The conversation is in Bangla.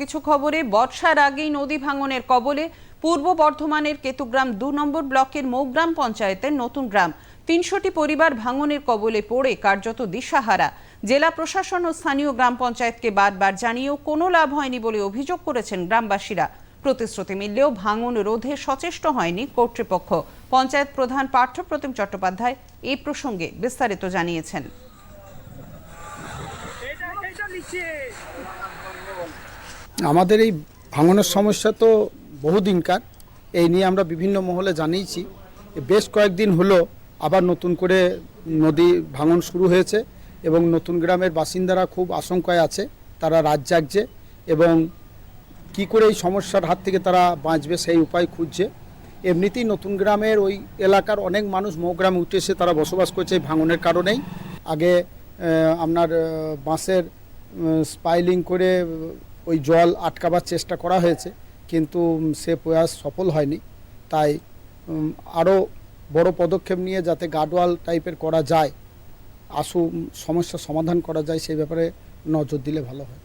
কিছু খবরে, বর্ষার আগেই নদী ভাঙনের কবলে পূর্ব বর্ধমানের কেতুগ্রাম দু নম্বর ব্লকের মৌগ্রাম পঞ্চায়েতের নতুন গ্রাম। তিনশোটি পরিবার ভাঙনের কবলে পড়ে কার্যত দিশাহারা। জেলা প্রশাসন ও স্থানীয় গ্রাম পঞ্চায়েতকে বারবার জানিয়েও কোনো লাভ হয়নি বলে অভিযোগ করেছেন গ্রামবাসীরা। প্রতিশ্রুতি মিললেও ভাঙন রোধে সচেষ্ট হয়নি কর্তৃপক্ষ। পঞ্চায়েত প্রধান পার্থপ্রতিম চট্টোপাধ্যায় এই প্রসঙ্গে বিস্তারিত জানিয়েছেন। আমাদের এই ভাঙনের সমস্যা তো বহুদিনকার। এই নিয়ে আমরা বিভিন্ন মহলে জানিয়েছি। বেশ কয়েকদিন হলো আবার নতুন করে নদী ভাঙন শুরু হয়েছে এবং নতুন গ্রামের বাসিন্দারা খুব আশঙ্কায় আছে, তারা রাত জাগছে এবং কি করে এই সমস্যার হাত থেকে তারা বাঁচবে সেই উপায় খুঁজছে। এমনিতেই নতুন গ্রামের ওই এলাকার অনেক মানুষ মৌগ্রামে উঠে এসে তারা বসবাস করছে এই ভাঙনের কারণেই। আগে আপনার বাঁশের স্পাইলিং করে ওই জল আটকাবার চেষ্টা করা হয়েছে, কিন্তু সে প্রয়াস সফল হয়নি। তাই আরও বড় পদক্ষেপ নিয়ে যাতে গার্ডওয়াল টাইপের করা যায়, আশু সমস্যা সমাধান করা যায় সেই ব্যাপারে নজর দিলে ভালো হয়।